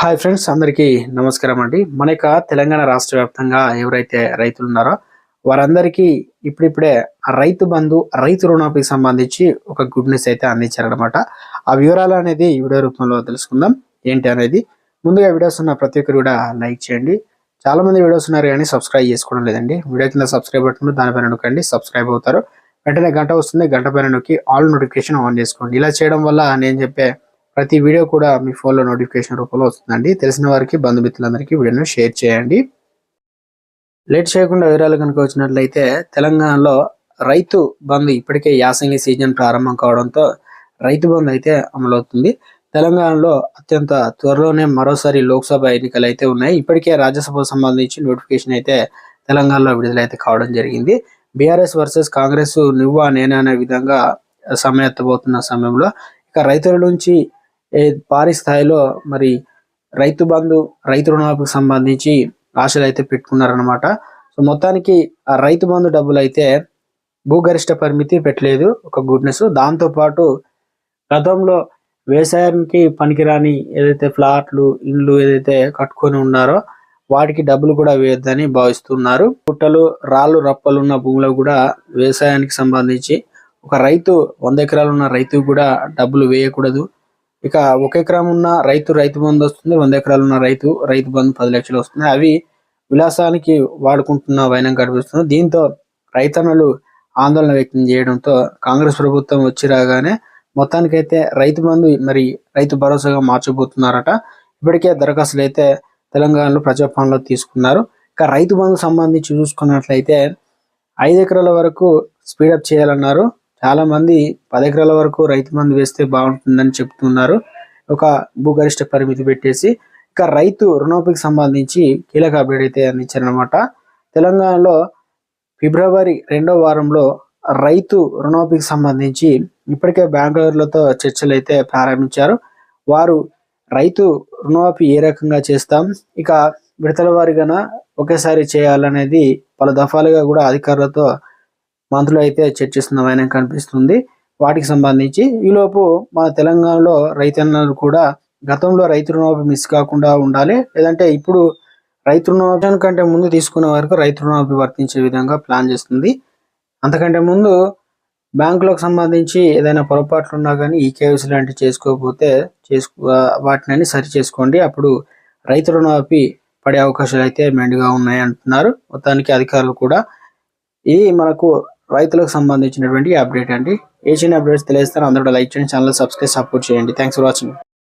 Hi friends అందరికీ నమస్కారం అండి. మన యొక్క తెలంగాణ రాష్ట్ర వ్యాప్తంగా ఎవరైతే రైతులు ఉన్నారో వారందరికీ ఇప్పుడిప్పుడే రైతు బంధు రైతు రుణానికి సంబంధించి ఒక గుడ్ న్యూస్ అయితే అందించారనమాట ఆ వివరాలు అనేది వీడియో రూపంలో తెలుసుకుందాం. ఏంటి అనేది ముందుగా వీడియోస్ ఉన్న ప్రతి ఒక్కరు కూడా లైక్ చేయండి. చాలా మంది వీడియోస్ ఉన్నారు కానీ సబ్స్క్రైబ్ చేసుకోవడం లేదండి. వీడియో కింద సబ్స్క్రైబ్ బట్టను దానిపైన నొక్కండి సబ్స్క్రైబ్ అవుతారు. వెంటనే గంట వస్తుంది గంట పైన నొక్కి ఆల్ నోటిఫికేషన్ ఆన్ చేసుకోండి. ఇలా చేయడం వల్ల నేను చెప్పే ప్రతి వీడియో కూడా మీ ఫోన్లో నోటిఫికేషన్ రూపంలో వస్తుందండి. తెలిసిన వారికి బంధుమిత్రులందరికీ వీడియోను షేర్ చేయండి. లేట్ చేయకుండా వివరాలు కనుక వచ్చినట్లయితే తెలంగాణలో రైతు బంధు ఇప్పటికే యాసంగి సీజన్ ప్రారంభం కావడంతో రైతు బంధు అయితే అమలవుతుంది. తెలంగాణలో అత్యంత త్వరలోనే మరోసారి లోక్సభ ఎన్నికలు అయితే ఉన్నాయి. ఇప్పటికే రాజ్యసభ సంబంధించి నోటిఫికేషన్ అయితే తెలంగాణలో విడుదలైతే కావడం జరిగింది. బీఆర్ఎస్ వర్సెస్ కాంగ్రెస్ నువ్వా నేనా అనే విధంగా సమయత్తబోతున్న సమయంలో ఇక రైతుల నుంచి భారీ స్థాయిలో మరి రైతు బంధు రైతు రుణాలకు సంబంధించి ఆశలు అయితే పెట్టుకున్నారనమాట సో మొత్తానికి ఆ రైతు బంధు డబ్బులు అయితే భూగరిష్ట పరిమితి పెట్టలేదు ఒక గుడ్నెస్. దాంతోపాటు గతంలో వ్యవసాయానికి పనికిరాని ఏదైతే ఫ్లాట్లు ఇండ్లు ఏదైతే కట్టుకొని ఉన్నారో వాటికి డబ్బులు కూడా వేయొద్దని భావిస్తున్నారు. పుట్టలు రాళ్ళు రప్పలు ఉన్న భూములు కూడా వ్యవసాయానికి సంబంధించి ఒక రైతు వంద ఎకరాలు ఉన్న రైతు కూడా డబ్బులు వేయకూడదు. ఇక ఒక ఎకరం ఉన్న రైతు రైతు బంధు వస్తుంది వంద ఎకరాలు ఉన్న రైతు రైతు బంధు పది లక్షలు వస్తుంది. అవి విలాసానికి వాడుకుంటున్న వైనం కనిపిస్తుంది. దీంతో రైతన్నలు ఆందోళన వ్యక్తం చేయడంతో కాంగ్రెస్ ప్రభుత్వం వచ్చి రాగానే మొత్తానికైతే రైతు బంధు మరి రైతు భరోసాగా మార్చబోతున్నారట. ఇప్పటికే దరఖాస్తులు అయితే తెలంగాణలో ప్రజాపాలనలో తీసుకున్నారు. ఇక రైతు బంధు సంబంధించి చూసుకున్నట్లయితే ఐదు ఎకరాల వరకు స్పీడప్ చేయాలన్నారు. చాలా మంది పది ఎకరాల వరకు రైతు మంది వేస్తే బాగుంటుందని చెప్తున్నారు. ఒక భూగరిష్ట పరిమితి పెట్టేసి ఇక రైతు రుణోపికి సంబంధించి కీలక అప్డేట్ అయితే అందించారనమాట తెలంగాణలో ఫిబ్రవరి రెండో వారంలో రైతు రుణోపికి సంబంధించి ఇప్పటికే బ్యాంకులతో చర్చలు అయితే ప్రారంభించారు. వారు రైతు రుణమాఫీ ఏ రకంగా చేస్తాం ఇక విడతల వారిగా ఒకేసారి చేయాలనేది పలు దఫాలుగా కూడా అధికారులతో మంత్రులు అయితే చర్చిస్తున్న కనిపిస్తుంది. వాటికి సంబంధించి ఈలోపు మన తెలంగాణలో రైతన్నలు కూడా గతంలో రైతు రుణమాఫీ మిస్ కాకుండా ఉండాలి. లేదంటే ఇప్పుడు రైతు రుణమాఫీ కంటే ముందు తీసుకునే వరకు రైతు రుణమాఫీ వర్తించే విధంగా ప్లాన్ చేస్తుంది. అంతకంటే ముందు బ్యాంకులకు సంబంధించి ఏదైనా పొరపాట్లు ఉన్నా కానీ ఈ కేవీసీ లాంటివి చేసుకోకపోతే చేసుకో వాటిని సరి చేసుకోండి. అప్పుడు రైతు రుణమాఫీ పడే అవకాశాలు అయితే మెండుగా ఉన్నాయి అంటున్నారు. మొత్తానికి అధికారులు కూడా ఇది మనకు రైతులకు సంబంధించినటువంటి అప్డేట్ అండి. ఏ చిన్న అప్డేట్స్ తెలియస్తారు అందరూ లైక్ చేయండి ఛానల్ సబ్స్క్రైబ్ సపోర్ట్ చేయండి. Thanks for watching